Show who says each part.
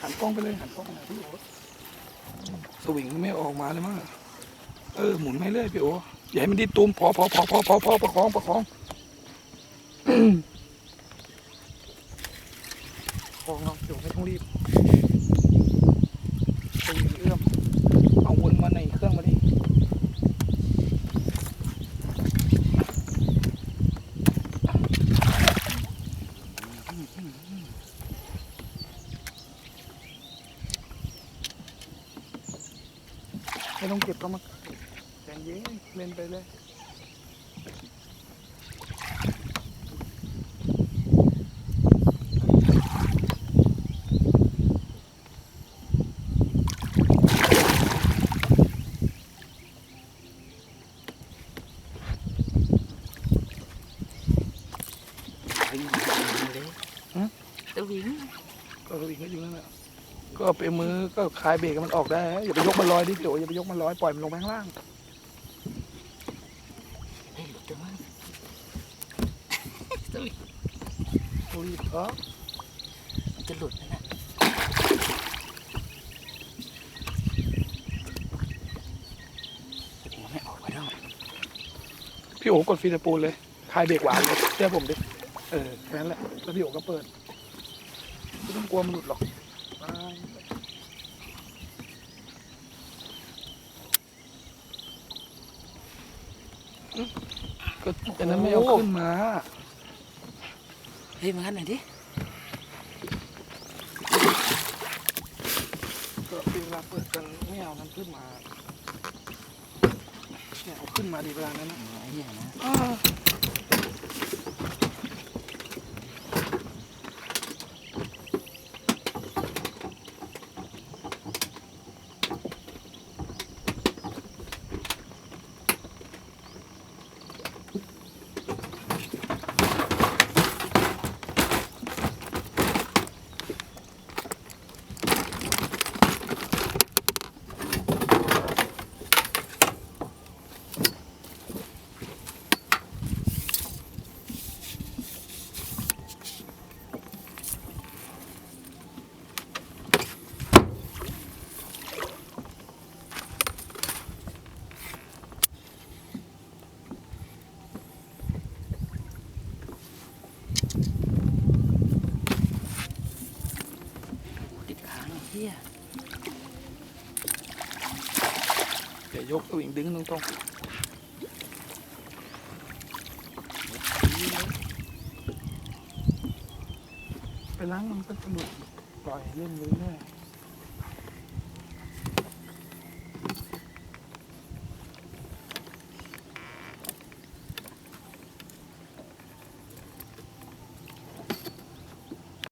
Speaker 1: หันกล้องไปเลยหันกล้องไปพี่โอสวิงไม่ออกมาเลยมั้งเออหมุนไม่เรื่อยพี่โออย่าให้มันดิ้นตุ้มพอพอพอพอพอพอประคองประคองประคองเราเดี๋ยวไม่ต้องรีบสวิงเอื้อมเอาวนมาในเครื่องมาดิ ไม่ต้องเก็บก็มาใจเย็นเล่นไปเลย
Speaker 2: เฮ้ยมาเลย
Speaker 1: ฮะ
Speaker 2: ตะวิง
Speaker 1: ก็สวิงก็อยู่นั่นแหละ ก็ไปมือก็คลายเบรกให้มันออกได้นะอย่าไปยกมันลอยดิพี่โออย่าไปยกมันลอยปล่อยมันลงไปข้างล่าง
Speaker 2: เฮ้ยหลุดจังมั้งตะวิง
Speaker 1: โอ้ยเออ
Speaker 2: มันจะหลุดนะน่ะสวิงมันไม่ออกไปแล้ว
Speaker 1: พี่โอกดฟีดปูนเลยคลายเบรกหวานเลยเชื่อผมดิเออแค่นั้นแหละแล้วพี่โอก็เปิดไม่ต้องกลัวมันหลุดหรอกไปอืม ก็แต่นั้นไม่เอาขึ้นมา
Speaker 2: เฮ้ยมางั้นหน่อยดิ
Speaker 1: ก็เวลาเปิดกันไม่เอานั้นขึ้นมาเนี่ยเอาขึ้นมาดีเวลานั้นนะ
Speaker 2: ไอ้เนี่ยนะ
Speaker 1: อ่า
Speaker 2: ติด ค้างไอ้เหี้ย
Speaker 1: เดี๋ยวยกสวิง